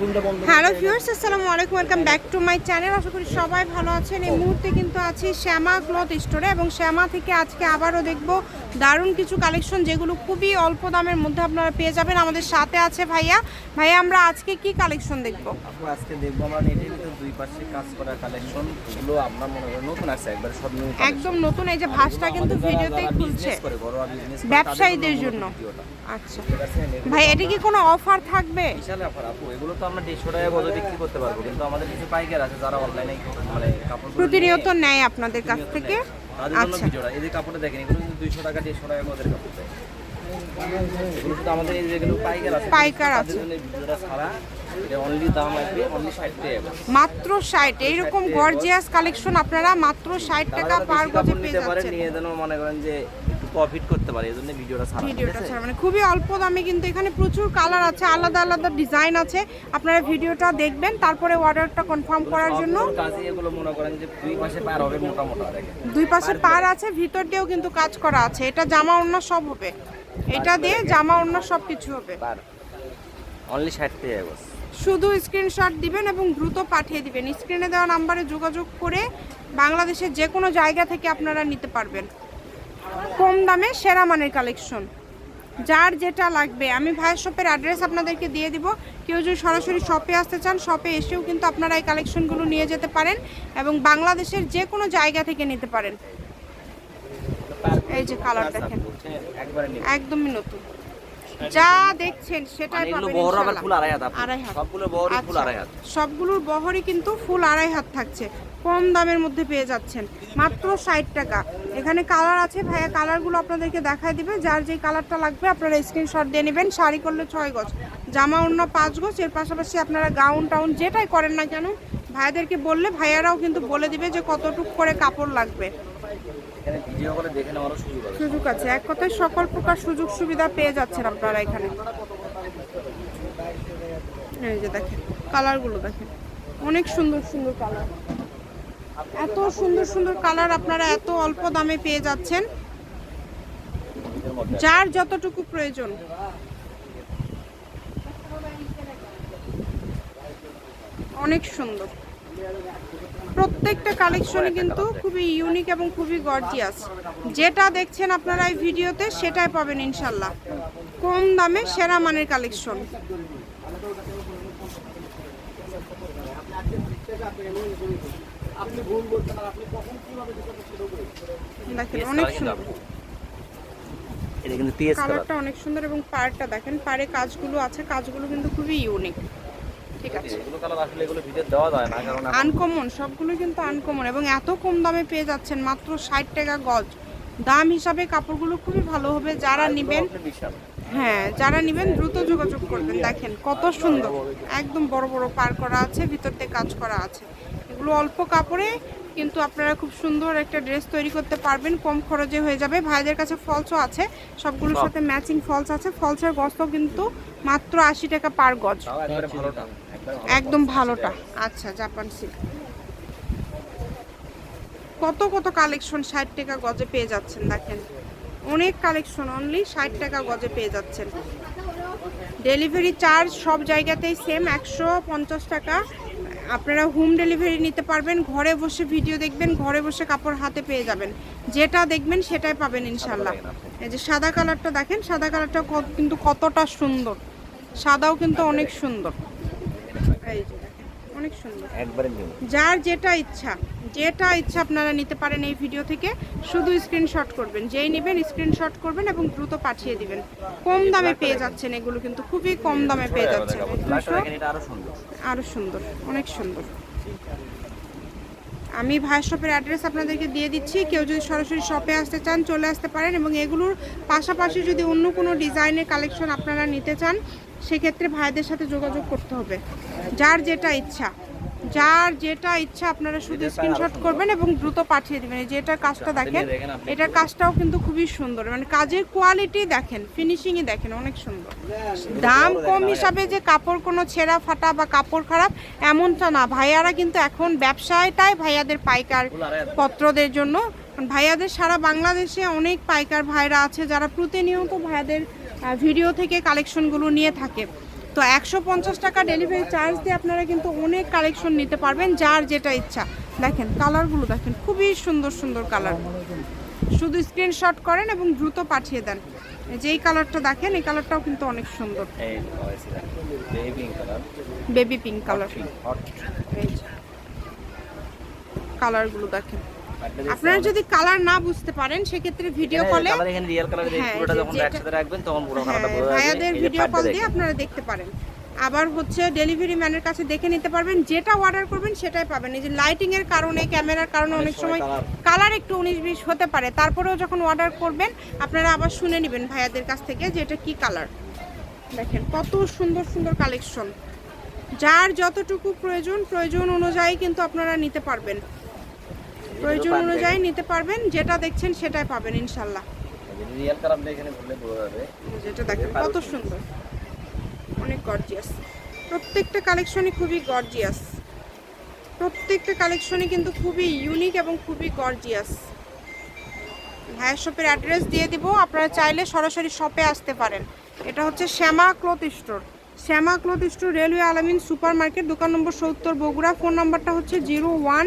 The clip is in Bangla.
হ্যালো ভিউয়ার্স আসসালামু আলাইকুম welcome back to my channel. আশা করি সবাই ভালো আছেন। এই মুহূর্তে কিন্তু আছি শ্যামা ক্লথ স্টোরে এবং শ্যামা থেকে আজকে আবারও দেখব দারুণ কিছু কালেকশন যেগুলো খুবই অল্প দামের মধ্যে আপনারা পেয়ে যাবেন। আমাদের সাথে আছে ভাইয়া। ভাইয়া আমরা আজকে কি কালেকশন দেখব? আপু আজকে দেখব আমরা নেটের ভিতর দুই পাশে কাজ করা কালেকশন এগুলো আপনার মনে করেন নতুন আছে একবার সব একদম নতুন এই যে ভাঁজটা কিন্তু ভিডিওতেই খুলছে। করে ব্যবসায়ীদের জন্য। আচ্ছা। ভাই এটা কি কোনো অফার থাকবে? বিশাল অফার আপু এগুলো তো আমরা দেড়শো টাকা গজে বিক্রি করতে পারব কিন্তু আমাদের কিছু পাইকার আছে যারা অনলাইনে মানে কাপড় প্রতিনিয়ত নেয় আপনাদের কাছ থেকে। তাদের জন্য আচ্ছা। ভিডিওটা। এই কাপড়টা দেখেন এগুলো কিন্তু দুইশো টাকা দেড়শো টাকা গজের কাপড় দেয়। এগুলো শুধু আমাদের এই যেগুলো পাইকার আছে পাইকার আছে। জন্য ছাড়া এটা অনলি দাম আসবে অনলি ষাট টাকা মাত্র ষাট এইরকম গর্জিয়াস কালেকশন আপনারা মাত্র ষাট টাকা পার গজে পেয়ে যাচ্ছেন। নিয়ে মনে করেন যে প্রফিট করতে পারে এই জন্য ভিডিওটা ছাড়া ভিডিওটা? ছাড়া মানে খুবই অল্প দামে কিন্তু এখানে প্রচুর কালার আছে আলাদা আলাদা ডিজাইন আছে। আপনারা ভিডিওটা দেখবেন তারপরে অর্ডারটা কনফার্ম করার জন্য। কাজই এগুলো মনে করেন যে দুই পাশে পার হবে মোটা মোটা দুই পাশে পার আছে ভিতর দিয়েও কিন্তু কাজ করা আছে। এটা জামা অন্য সব হবে। এটা দিয়ে জামা অন্য সব কিছু হবে অনলি ষাট টাকা বস শুধু স্ক্রিনশট দিবেন এবং দ্রুত পাঠিয়ে দিবেন। স্ক্রিনে দেওয়া নাম্বারে যোগাযোগ করে বাংলাদেশের যে কোনো জায়গা থেকে আপনারা নিতে পারবেন। কম দামে সেরা মানের কালেকশন। যার যেটা লাগবে। আমি ভাইয়ের শপের অ্যাড্রেস আপনাদেরকে দিয়ে দিব। কেউ যদি সরাসরি শপে আসতে চান শপে এসেও কিন্তু আপনারা এই কালেকশনগুলো নিয়ে যেতে পারেন এবং বাংলাদেশের যে কোনো জায়গা থেকে নিতে পারেন। এই যে কালার দেখেন। একদমই নতুন। যা দেখছেন সেটাই পাবেন আচ্ছা, আড়াই হাত। সবগুলোর বহরই কিন্তু ফুল আড়াই হাত থাকছে। কম দামের মধ্যে পেয়ে যাচ্ছেন। মাত্র ষাট টাকা। এখানে কালার আছে ভাইয়া। কালারগুলো আপনাদেরকে দেখায় দিবে। যার যেই কালারটা লাগবে আপনারা স্ক্রিনশট দিয়ে নেবেন। শাড়ি করলে ছয় গজ। জামা অন্য পাঁচ গজ। এর পাশাপাশি আপনারা গাউন টাউন যেটাই করেন না কেন, ভাইয়াদেরকে বললে ভাইয়ারাও কিন্তু বলে দিবে যে কতটুক করে কাপড় লাগবে। সুযোগ আছে। এক কথায় সকল প্রকার সুযোগ সুবিধা পেয়ে যাচ্ছেন আপনারা এখানে। এই যে দেখেন কালারগুলো দেখেন। অনেক সুন্দর সুন্দর কালার এত সুন্দর সুন্দর কালার আপনারা এত অল্প দামে পেয়ে যাচ্ছেন। যার যতটুকু প্রয়োজন। অনেক সুন্দর। প্রত্যেকটা কালেকশনে কিন্তু খুবই ইউনিক এবং খুবই গর্জিয়াস যেটা দেখছেন আপনারা এই ভিডিওতে, সেটাই পাবেন ইনশাল্লাহ। কম দামে সেরা মানের কালেকশন দেখেন অনেক সুন্দর। এটা কিন্তু পিএস কালারটা অনেক সুন্দর এবং পাড়টা দেখেন পাড়ে কাজগুলো আছে কাজগুলো কিন্তু খুবই ইউনিক ঠিক আছে। এগুলো কালার আসলে এগুলো ভিডিও দেওয়া যায় না কারণ আনকমন সবগুলো কিন্তু আনকমন এবং এত কম দামে পেয়ে যাচ্ছেন মাত্র ষাট টাকা গজ। দাম হিসাবে কাপড়গুলো খুবই ভালো হবে যারা নেবেন হ্যাঁ যারা নেবেন দ্রুত যোগাযোগ করবেন। দেখেন কত সুন্দর। একদম বড় বড় পার করা আছে ভিতর দিয়ে কাজ করা আছে। এগুলো অল্প কাপড়ে কিন্তু আপনারা খুব সুন্দর একটা ড্রেস তৈরি করতে পারবেন কম খরচে হয়ে যাবে। ভাইদের কাছে ফলসও আছে সবগুলোর সাথে ম্যাচিং ফলস আছে। ফলসের গজও কিন্তু মাত্র আশি টাকা পার গজ। একদম ভালোটা। আচ্ছা জাপান সিল্ক কত কত কালেকশন ষাট টাকা গজে পেয়ে যাচ্ছেন দেখেন। অনেক কালেকশন অনলি ষাট টাকা গজে পেয়ে যাচ্ছেন। ডেলিভারি চার্জ সব জায়গাতেই সেম একশো পঞ্চাশ টাকা। আপনারা হোম ডেলিভারি নিতে পারবেন, ঘরে বসে ভিডিও দেখবেন, ঘরে বসে কাপড় হাতে পেয়ে যাবেন। যেটা দেখবেন সেটাই পাবেন ইনশাল্লাহ এই যে সাদা কালারটা দেখেন, সাদা কালারটা কিন্তু কতটা সুন্দর। সাদাও কিন্তু অনেক সুন্দর। এই যে অনেক সুন্দর। একবারে নিউ। যার যেটা ইচ্ছা যেটা ইচ্ছা আপনারা নিতে পারেন এই ভিডিও থেকে শুধু স্ক্রিনশট করবেন। যেই নেবেন স্ক্রিনশট করবেন এবং দ্রুত পাঠিয়ে দিবেন। কম দামে পেয়ে যাচ্ছেন এগুলো কিন্তু খুবই কম দামে পেয়ে যাচ্ছেন। আরও সুন্দর অনেক সুন্দর। আমি ভাই শপের অ্যাড্রেস আপনাদেরকে দিয়ে দিচ্ছি। কেউ যদি সরাসরি শপে আসতে চান, চলে আসতে পারেন এবং এগুলোর পাশাপাশি যদি অন্য কোনো ডিজাইনের কালেকশন আপনারা নিতে চান, সেক্ষেত্রে ভাইদের সাথে যোগাযোগ করতে হবে। যার যেটা ইচ্ছা। যার যেটা ইচ্ছা আপনারা শুধু স্ক্রিনশট করবেন এবং দ্রুত পাঠিয়ে দেবেন। এই যে এটার কাজটা দেখেন দেখেন এটার কাজটাও কিন্তু খুবই সুন্দর। মানে কাজের কোয়ালিটি দেখেন ফিনিশিংই দেখেন অনেক সুন্দর। দাম কম হিসাবে যে কাপড় কোনো ছেঁড়া ফাটা বা কাপড় খারাপ এমনটা না। ভাইয়ারা কিন্তু এখন ব্যবসায়টাই ভাইয়াদের পাইকার পত্রদের জন্য। ভাইয়াদের সারা বাংলাদেশে অনেক পাইকার ভাইরা আছে যারা প্রতিনিয়ত ভাইয়াদের ভিডিও থেকে কালেকশনগুলো নিয়ে থাকে। তো একশো পঞ্চাশ টাকা ডেলিভারি চার্জ দিয়ে আপনারা কিন্তু অনেক কালেকশন নিতে পারবেন যার যেটা ইচ্ছা। দেখেন কালারগুলো দেখেন খুবই সুন্দর সুন্দর কালার শুধু স্ক্রিনশট করেন এবং দ্রুত পাঠিয়ে দেন। যেই কালারটা দেখেন এই কালারটাও কিন্তু অনেক সুন্দর। বেবি পিঙ্ক কালার কালারগুলো দেখেন। আপনারা যদি কালার না বুঝতে পারেন সেক্ষেত্রে ভিডিও কলে কালার এখানে রিয়েল কালার হ্যাঁ, পুরোটা যখন একসাথে রাখবেন তখন পুরো হ্যাঁ কালারটা বোঝা যাবে। ভাইয়াদের ভিডিও কল দিয়ে আপনারা দেখতে পারেন। আবার হচ্ছে ডেলিভারি ম্যানের কাছে দেখে নিতে পারবেন যেটা অর্ডার করবেন সেটাই পাবেন। এই যে লাইটিং এর কারণে ক্যামেরার কারণে অনেক সময় কালার একটু উনিশ বিশ হতে পারে। তারপরেও যখন অর্ডার করবেন আপনারা আবার শুনে নেবেন ভাইয়াদের কাছ থেকে যে এটা কি কালার দেখেন কত সুন্দর সুন্দর কালেকশন যার যতটুকু প্রয়োজন প্রয়োজন অনুযায়ী কিন্তু আপনারা নিতে পারবেন। প্রয়োজন অনুযায়ী নিতে পারবেন যেটা দেখছেন সেটাই পাবেন ইনশাল্লাহ। রিয়েল কালারটা এখানে বললে বোঝা যাবে যেটা দেখেন কত সুন্দর। অনেক গর্জিয়াস প্রত্যেকটা কালেকশনই খুবই গর্জিয়াস প্রত্যেকটা কালেকশনই কিন্তু খুবই ইউনিক এবং খুবই গর্জিয়াস ভাইয়ের শপের অ্যাড্রেস দিয়ে দিব আপনারা চাইলে সরাসরি শপে আসতে পারেন। এটা হচ্ছে Shyama cloth store Shyama cloth store railway Alamin super market দোকান নম্বর সত্তর বগুড়া ফোন নাম্বারটা হচ্ছে zero one